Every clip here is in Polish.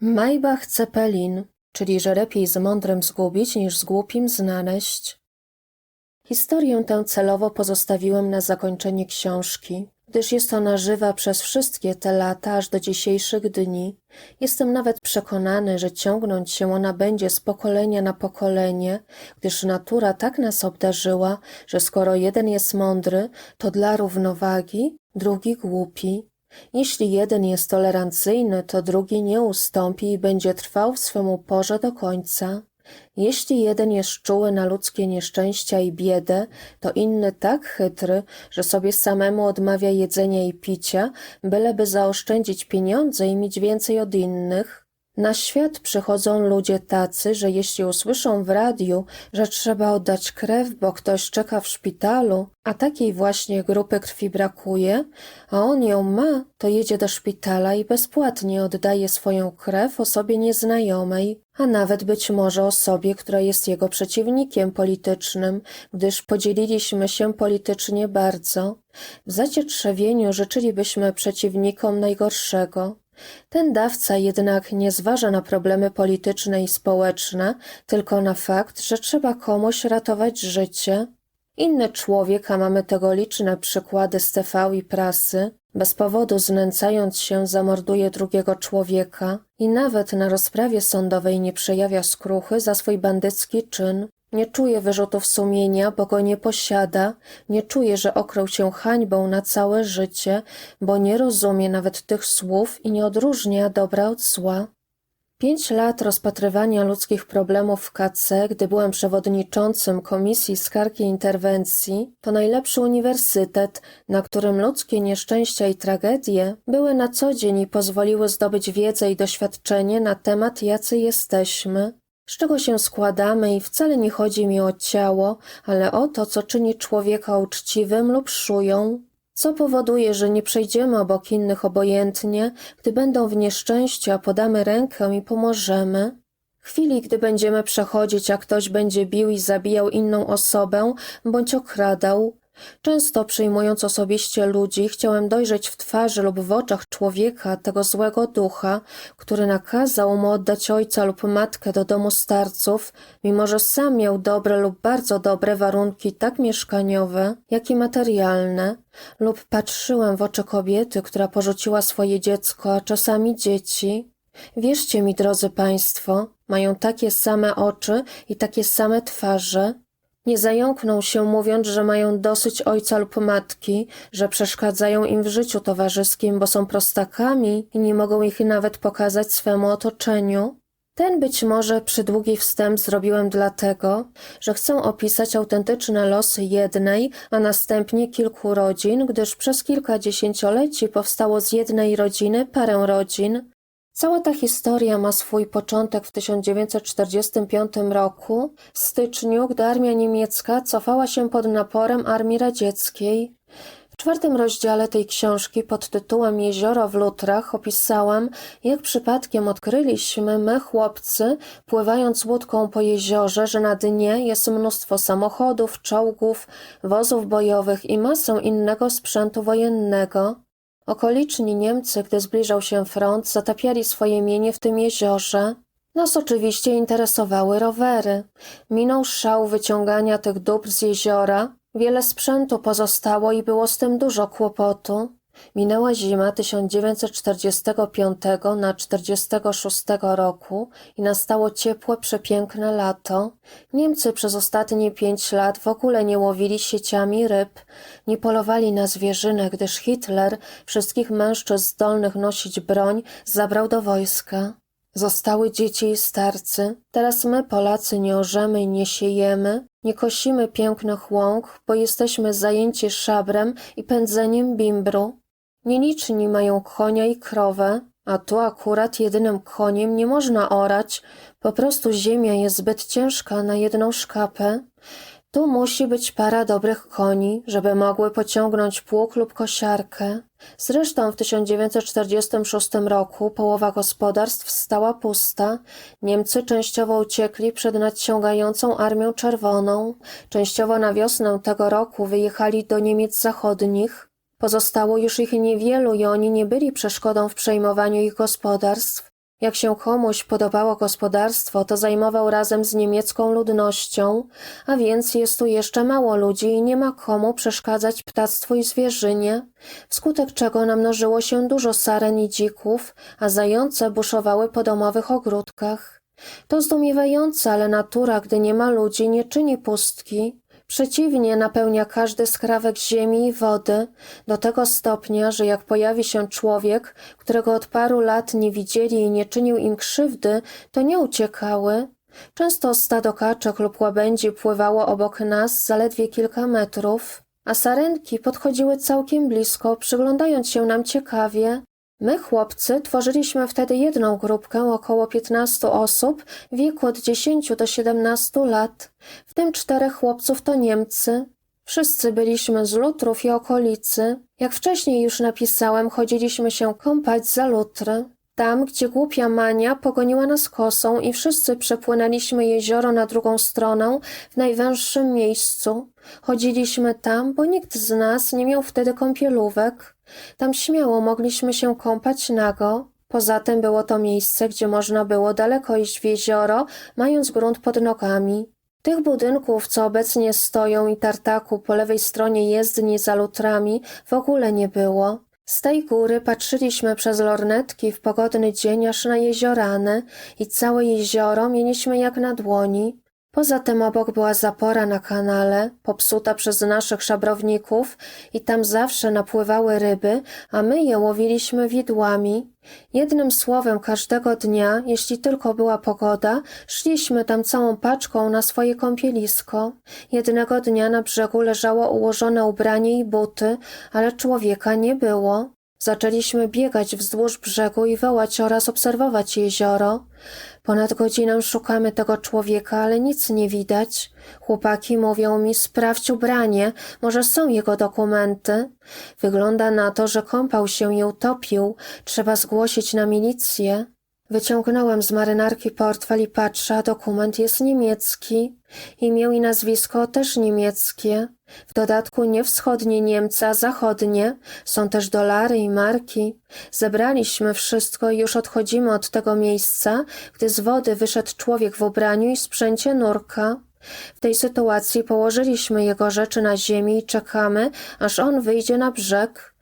Maybach Cepelin, czyli że lepiej z mądrym zgubić niż z głupim znaleźć. Historię tę celowo pozostawiłem na zakończenie książki, gdyż jest ona żywa przez wszystkie te lata aż do dzisiejszych dni. Jestem nawet przekonany, że ciągnąć się ona będzie z pokolenia na pokolenie, gdyż natura tak nas obdarzyła, że skoro jeden jest mądry, to dla równowagi drugi głupi. Jeśli jeden jest tolerancyjny, to drugi nie ustąpi i będzie trwał w swym uporze do końca. Jeśli jeden jest czuły na ludzkie nieszczęścia i biedę, to inny tak chytry, że sobie samemu odmawia jedzenia i picia, byleby zaoszczędzić pieniądze i mieć więcej od innych. Na świat przychodzą ludzie tacy, że jeśli usłyszą w radiu, że trzeba oddać krew, bo ktoś czeka w szpitalu, a takiej właśnie grupy krwi brakuje, a on ją ma, to jedzie do szpitala i bezpłatnie oddaje swoją krew osobie nieznajomej, a nawet być może osobie, która jest jego przeciwnikiem politycznym, gdyż podzieliliśmy się politycznie bardzo. W zacietrzewieniu życzylibyśmy przeciwnikom najgorszego. Ten dawca jednak nie zważa na problemy polityczne i społeczne, tylko na fakt, że trzeba komuś ratować życie. Inny człowiek, a mamy tego liczne przykłady z TV i prasy, bez powodu znęcając się zamorduje drugiego człowieka i nawet na rozprawie sądowej nie przejawia skruchy za swój bandycki czyn. Nie czuje wyrzutów sumienia, bo go nie posiada, nie czuje, że okrył się hańbą na całe życie, bo nie rozumie nawet tych słów i nie odróżnia dobra od zła. Pięć lat rozpatrywania ludzkich problemów w KC, gdy byłem przewodniczącym Komisji Skargi Interwencji, to najlepszy uniwersytet, na którym ludzkie nieszczęścia i tragedie były na co dzień i pozwoliły zdobyć wiedzę i doświadczenie na temat, jacy jesteśmy, z czego się składamy i wcale nie chodzi mi o ciało, ale o to, co czyni człowieka uczciwym lub szują, co powoduje, że nie przejdziemy obok innych obojętnie, gdy będą w nieszczęściu, a podamy rękę i pomożemy. W chwili, gdy będziemy przechodzić, a ktoś będzie bił i zabijał inną osobę bądź okradał, Często przyjmując osobiście ludzi, chciałem dojrzeć w twarzy lub w oczach człowieka tego złego ducha, który nakazał mu oddać ojca lub matkę do domu starców, mimo że sam miał dobre lub bardzo dobre warunki tak mieszkaniowe, jak i materialne, lub patrzyłem w oczy kobiety, która porzuciła swoje dziecko, a czasami dzieci. Wierzcie mi, drodzy Państwo, mają takie same oczy i takie same twarze, nie zająkną się mówiąc, że mają dosyć ojca lub matki, że przeszkadzają im w życiu towarzyskim, bo są prostakami i nie mogą ich nawet pokazać swemu otoczeniu. Ten być może przydługi wstęp zrobiłem dlatego, że chcę opisać autentyczne losy jednej, a następnie kilku rodzin, gdyż przez kilka dziesięcioleci powstało z jednej rodziny parę rodzin, Cała ta historia ma swój początek w 1945 roku, w styczniu, gdy armia niemiecka cofała się pod naporem armii radzieckiej. W czwartym rozdziale tej książki pod tytułem Jezioro w Lutrach opisałam, jak przypadkiem odkryliśmy my, chłopcy, pływając łódką po jeziorze, że na dnie jest mnóstwo samochodów, czołgów, wozów bojowych i masę innego sprzętu wojennego. Okoliczni Niemcy, gdy zbliżał się front, zatapiali swoje mienie w tym jeziorze. Nas oczywiście interesowały rowery. Minął szał wyciągania tych dóbr z jeziora. Wiele sprzętu pozostało i było z tym dużo kłopotu. Minęła zima 1945 na 46 roku i nastało ciepłe, przepiękne lato. Niemcy przez ostatnie pięć lat w ogóle nie łowili sieciami ryb, nie polowali na zwierzynę, gdyż Hitler wszystkich mężczyzn zdolnych nosić broń zabrał do wojska. Zostały dzieci i starcy. Teraz my, Polacy, nie orzemy i nie siejemy, nie kosimy pięknych łąk, bo jesteśmy zajęci szabrem i pędzeniem bimbru. Nieliczni mają konia i krowę, a tu akurat jedynym koniem nie można orać, po prostu ziemia jest zbyt ciężka na jedną szkapę. Tu musi być para dobrych koni, żeby mogły pociągnąć pług lub kosiarkę. Zresztą w 1946 roku połowa gospodarstw stała pusta. Niemcy częściowo uciekli przed nadciągającą Armią Czerwoną. Częściowo na wiosnę tego roku wyjechali do Niemiec Zachodnich. Pozostało już ich niewielu i oni nie byli przeszkodą w przejmowaniu ich gospodarstw. Jak się komuś podobało gospodarstwo, to zajmował razem z niemiecką ludnością, a więc jest tu jeszcze mało ludzi i nie ma komu przeszkadzać ptactwu i zwierzynie, wskutek czego namnożyło się dużo saren i dzików, a zające buszowały po domowych ogródkach. To zdumiewające, ale natura, gdy nie ma ludzi, nie czyni pustki. Przeciwnie, napełnia każdy skrawek ziemi i wody, do tego stopnia, że jak pojawi się człowiek, którego od paru lat nie widzieli i nie czynił im krzywdy, to nie uciekały. Często stado kaczek lub łabędzi pływało obok nas zaledwie kilka metrów, a sarenki podchodziły całkiem blisko, przyglądając się nam ciekawie. My, chłopcy, tworzyliśmy wtedy jedną grupkę około 15 osób w wieku od 10 do 17 lat, w tym czterech chłopców to Niemcy. Wszyscy byliśmy z Lutrów i okolicy. Jak wcześniej już napisałem, chodziliśmy się kąpać za Lutry. Tam, gdzie głupia mania pogoniła nas kosą i wszyscy przepłynęliśmy jezioro na drugą stronę w najwęższym miejscu. Chodziliśmy tam, bo nikt z nas nie miał wtedy kąpielówek. Tam śmiało mogliśmy się kąpać nago. Poza tym było to miejsce, gdzie można było daleko iść w jezioro, mając grunt pod nogami. Tych budynków, co obecnie stoją i tartaku po lewej stronie jezdni za lutrami, w ogóle nie było. Z tej góry patrzyliśmy przez lornetki w pogodny dzień aż na jeziorany i całe jezioro mieliśmy jak na dłoni. Poza tym obok była zapora na kanale, popsuta przez naszych szabrowników i tam zawsze napływały ryby, a my je łowiliśmy widłami. Jednym słowem każdego dnia, jeśli tylko była pogoda, szliśmy tam całą paczką na swoje kąpielisko. Jednego dnia na brzegu leżało ułożone ubranie i buty, ale człowieka nie było. Zaczęliśmy biegać wzdłuż brzegu i wołać oraz obserwować jezioro. Ponad godzinę szukamy tego człowieka, ale nic nie widać. Chłopaki mówią mi, sprawdź ubranie, może są jego dokumenty. Wygląda na to, że kąpał się i utopił. Trzeba zgłosić na milicję. Wyciągnąłem z marynarki portfel i patrzę, dokument jest niemiecki. Imię i nazwisko też niemieckie. W dodatku nie wschodnie Niemcy, a zachodnie. Są też dolary i marki. Zebraliśmy wszystko i już odchodzimy od tego miejsca, gdy z wody wyszedł człowiek w ubraniu i sprzęcie nurka. W tej sytuacji położyliśmy jego rzeczy na ziemi i czekamy, aż on wyjdzie na brzeg.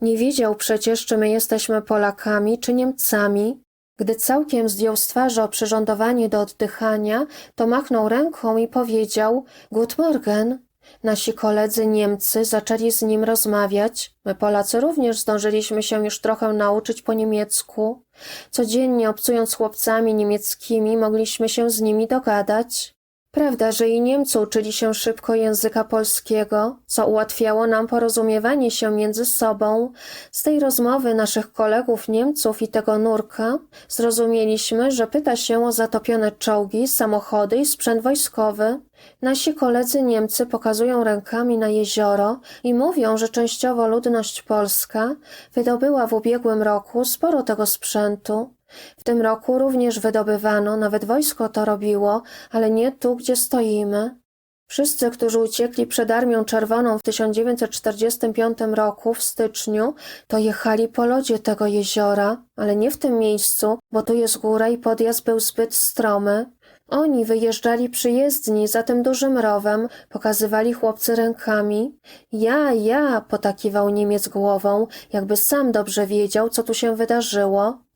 Nie wiedział przecież, czy my jesteśmy Polakami, czy Niemcami. Gdy całkiem zdjął z twarzy oprzyrządowanie do oddychania, to machnął ręką i powiedział Good morgen. Nasi koledzy Niemcy zaczęli z nim rozmawiać. My Polacy również zdążyliśmy się już trochę nauczyć po niemiecku. Codziennie obcując z chłopcami niemieckimi mogliśmy się z nimi dogadać. Prawda, że i Niemcy uczyli się szybko języka polskiego, co ułatwiało nam porozumiewanie się między sobą. Z tej rozmowy naszych kolegów Niemców i tego nurka zrozumieliśmy, że pyta się o zatopione czołgi, samochody i sprzęt wojskowy. Nasi koledzy Niemcy pokazują rękami na jezioro i mówią, że częściowo ludność polska wydobyła w ubiegłym roku sporo tego sprzętu. W tym roku również wydobywano, nawet wojsko to robiło, ale nie tu, gdzie stoimy. Wszyscy, którzy uciekli przed Armią Czerwoną w 1945 roku w styczniu, to jechali po lodzie tego jeziora, ale nie w tym miejscu, bo tu jest góra i podjazd był zbyt stromy. Oni wyjeżdżali przy jezdni za tym dużym rowem, pokazywali chłopcy rękami. Ja, ja, potakiwał Niemiec głową, jakby sam dobrze wiedział, co tu się wydarzyło.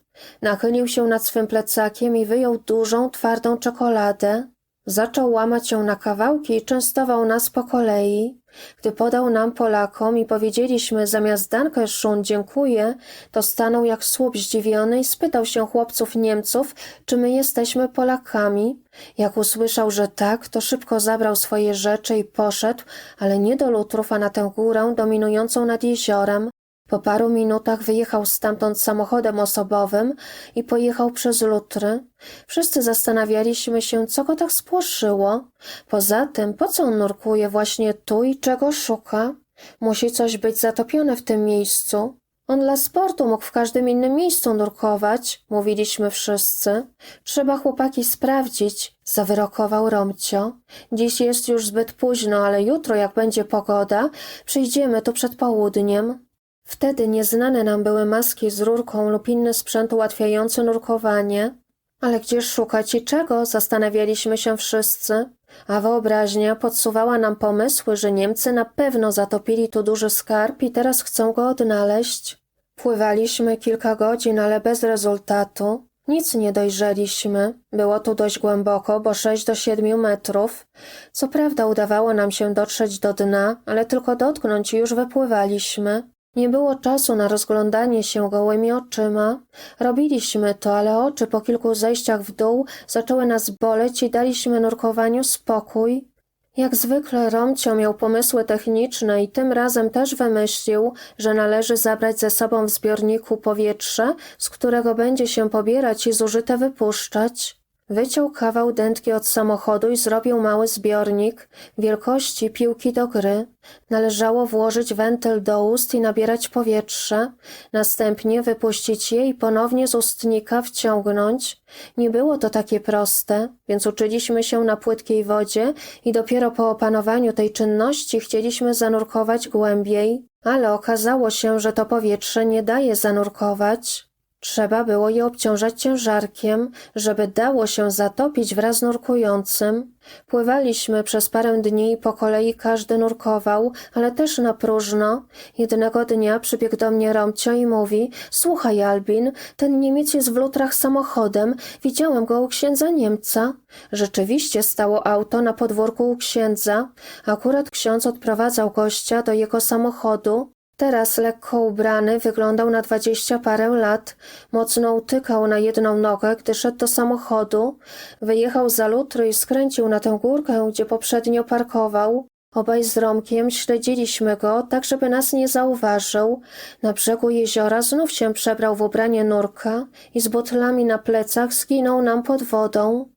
Nachylił się nad swym plecakiem i wyjął dużą, twardą czekoladę. Zaczął łamać ją na kawałki i częstował nas po kolei. Gdy podał nam Polakom i powiedzieliśmy zamiast Danke szun dziękuję, to stanął jak słup zdziwiony i spytał się chłopców Niemców, czy my jesteśmy Polakami. Jak usłyszał, że tak, to szybko zabrał swoje rzeczy i poszedł, ale nie do Lutrów, a na tę górę dominującą nad jeziorem. Po paru minutach wyjechał stamtąd samochodem osobowym i pojechał przez Lutry. Wszyscy zastanawialiśmy się, co go tak spłoszyło. Poza tym, po co on nurkuje właśnie tu i czego szuka? Musi coś być zatopione w tym miejscu. On dla sportu mógł w każdym innym miejscu nurkować, mówiliśmy wszyscy. Trzeba chłopaki sprawdzić, zawyrokował Romcio. Dziś jest już zbyt późno, ale jutro, jak będzie pogoda, przyjdziemy tu przed południem. Wtedy nieznane nam były maski z rurką lub inny sprzęt ułatwiający nurkowanie. Ale gdzie szukać i czego? Zastanawialiśmy się wszyscy. A wyobraźnia podsuwała nam pomysły, że Niemcy na pewno zatopili tu duży skarb i teraz chcą go odnaleźć. Pływaliśmy kilka godzin, ale bez rezultatu. Nic nie dojrzeliśmy. Było tu dość głęboko, bo sześć do siedmiu metrów. Co prawda udawało nam się dotrzeć do dna, ale tylko dotknąć i już wypływaliśmy. Nie było czasu na rozglądanie się gołymi oczyma. Robiliśmy to, ale oczy po kilku zejściach w dół zaczęły nas boleć i daliśmy nurkowaniu spokój. Jak zwykle Romcio miał pomysły techniczne i tym razem też wymyślił, że należy zabrać ze sobą w zbiorniku powietrze, z którego będzie się pobierać i zużyte wypuszczać. Wyciął kawał dętki od samochodu i zrobił mały zbiornik wielkości piłki do gry. Należało włożyć wentyl do ust i nabierać powietrze, następnie wypuścić je i ponownie z ustnika wciągnąć. Nie było to takie proste, więc uczyliśmy się na płytkiej wodzie i dopiero po opanowaniu tej czynności chcieliśmy zanurkować głębiej, ale okazało się, że to powietrze nie daje zanurkować. Trzeba było je obciążać ciężarkiem, żeby dało się zatopić wraz z nurkującym. Pływaliśmy przez parę dni i po kolei każdy nurkował, ale też na próżno. Jednego dnia przybiegł do mnie Romcio i mówi – Słuchaj, Albin, ten Niemiec jest w lutrach samochodem. Widziałem go u księdza Niemca. Rzeczywiście stało auto na podwórku u księdza. Akurat ksiądz odprowadzał gościa do jego samochodu. Teraz lekko ubrany, wyglądał na dwadzieścia parę lat. Mocno utykał na jedną nogę, gdy szedł do samochodu. Wyjechał za lutry i skręcił na tę górkę, gdzie poprzednio parkował. Obaj z Romkiem śledziliśmy go, tak żeby nas nie zauważył. Na brzegu jeziora znów się przebrał w ubranie nurka i z butlami na plecach zginął nam pod wodą.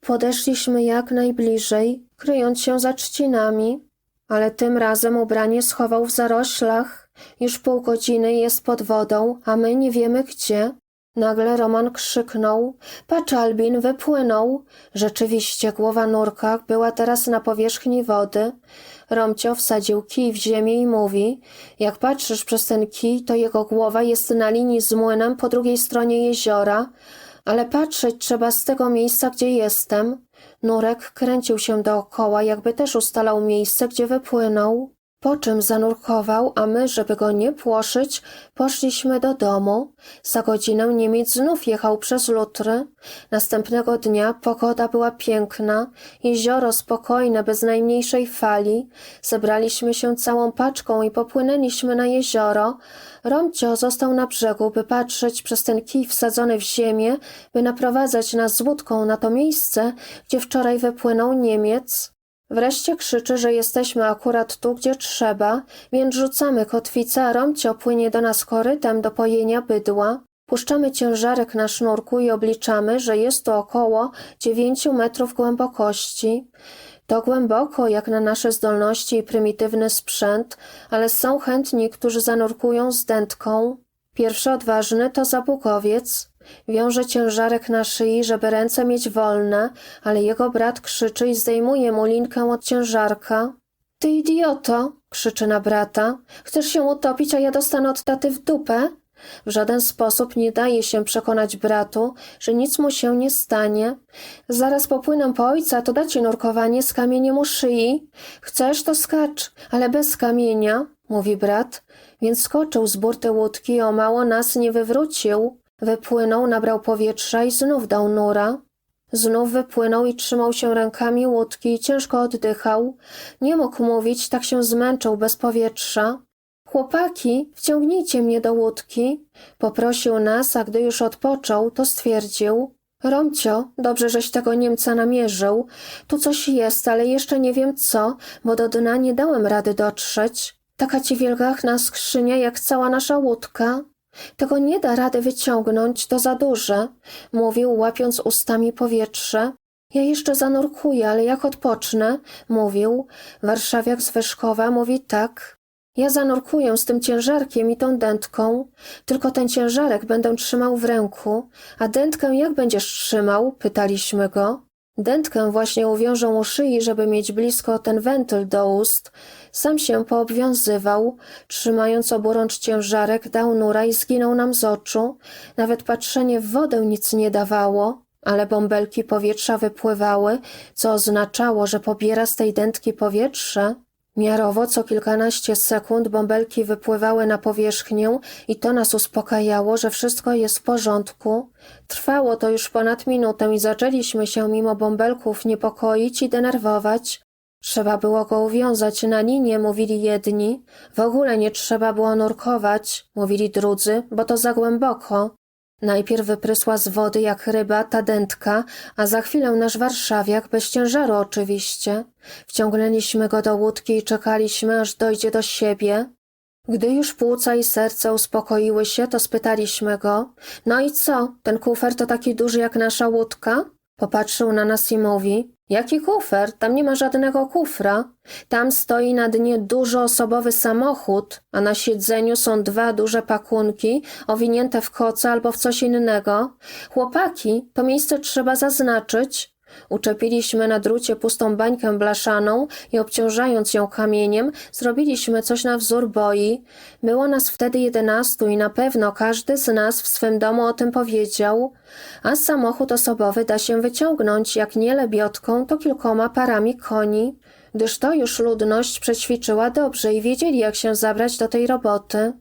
Podeszliśmy jak najbliżej, kryjąc się za trzcinami, ale tym razem ubranie schował w zaroślach. Już pół godziny jest pod wodą, a my nie wiemy gdzie. Nagle Roman krzyknął. Patrz, Albin, wypłynął. Rzeczywiście głowa nurka była teraz na powierzchni wody. Romcio wsadził kij w ziemię i mówi. Jak patrzysz przez ten kij, to jego głowa jest na linii z młynem po drugiej stronie jeziora. Ale patrzeć trzeba z tego miejsca, gdzie jestem. Nurek kręcił się dookoła, jakby też ustalał miejsce, gdzie wypłynął. Po czym zanurkował, a my, żeby go nie płoszyć, poszliśmy do domu. Za godzinę Niemiec znów jechał przez Lutry. Następnego dnia pogoda była piękna, jezioro spokojne, bez najmniejszej fali. Zebraliśmy się całą paczką i popłynęliśmy na jezioro. Romcio został na brzegu, by patrzeć przez ten kij wsadzony w ziemię, by naprowadzać nas łódką na to miejsce, gdzie wczoraj wypłynął Niemiec. Wreszcie krzyczy, że jesteśmy akurat tu, gdzie trzeba, więc rzucamy kotwicę, Romcio płynie do nas korytem do pojenia bydła. Puszczamy ciężarek na sznurku i obliczamy, że jest to około dziewięciu metrów głębokości. To głęboko, jak na nasze zdolności i prymitywny sprzęt, ale są chętni, którzy zanurkują z dętką. Pierwszy odważny to zabukowiec. Wiąże ciężarek na szyi, żeby ręce mieć wolne, ale jego brat krzyczy i zdejmuje mu linkę od ciężarka. Ty idioto! krzyczy na brata. Chcesz się utopić, a ja dostanę od taty w dupę? W żaden sposób nie daje się przekonać bratu, że nic mu się nie stanie. Zaraz popłynę po ojca, to da ci nurkowanie z kamieniem u szyi. Chcesz, to skacz, ale bez kamienia, mówi brat. Więc skoczył z burty łódki i o mało nas nie wywrócił. Wypłynął, nabrał powietrza i znów dał nura. Znów wypłynął i trzymał się rękami łódki ciężko oddychał. Nie mógł mówić, tak się zmęczył bez powietrza. Chłopaki, wciągnijcie mnie do łódki. Poprosił nas, a gdy już odpoczął, to stwierdził. Romcio, dobrze, żeś tego Niemca namierzył. Tu coś jest, ale jeszcze nie wiem co, bo do dna nie dałem rady dotrzeć. Taka ci wielgachna skrzynia jak cała nasza łódka. Tego nie da rady wyciągnąć, to za duże, mówił, łapiąc ustami powietrze. Ja jeszcze zanurkuję, ale jak odpocznę, mówił. Warszawiak z Wyszkowa mówi tak. Ja zanurkuję z tym ciężarkiem i tą dętką, tylko ten ciężarek będę trzymał w ręku, a dętkę jak będziesz trzymał? pytaliśmy go. Dętkę właśnie uwiążą u szyi, żeby mieć blisko ten wentyl do ust. Sam się poobwiązywał, trzymając oburącz ciężarek, dał nura i zginął nam z oczu. Nawet patrzenie w wodę nic nie dawało, ale bąbelki powietrza wypływały, co oznaczało, że pobiera z tej dętki powietrze. Miarowo co kilkanaście sekund bąbelki wypływały na powierzchnię i to nas uspokajało, że wszystko jest w porządku. Trwało to już ponad minutę i zaczęliśmy się mimo bąbelków niepokoić i denerwować. Trzeba było go uwiązać na linię, mówili jedni. W ogóle nie trzeba było nurkować, mówili drudzy, bo to za głęboko. Najpierw wyprysła z wody jak ryba ta dętka, a za chwilę nasz warszawiak, bez ciężaru oczywiście. Wciągnęliśmy go do łódki i czekaliśmy, aż dojdzie do siebie. Gdy już płuca i serce uspokoiły się, to spytaliśmy go, no i co, ten kufer to taki duży jak nasza łódka? Popatrzył na nas i mówi, jaki kufer? Tam nie ma żadnego kufra. Tam stoi na dnie dużoosobowy samochód, a na siedzeniu są dwa duże pakunki, owinięte w koce albo w coś innego. Chłopaki, to miejsce trzeba zaznaczyć. Uczepiliśmy na drucie pustą bańkę blaszaną i obciążając ją kamieniem, zrobiliśmy coś na wzór boi. Było nas wtedy jedenastu i na pewno każdy z nas w swym domu o tym powiedział. A samochód osobowy da się wyciągnąć, jak nie lebiotką, to kilkoma parami koni. Gdyż to już ludność przećwiczyła dobrze i wiedzieli, jak się zabrać do tej roboty.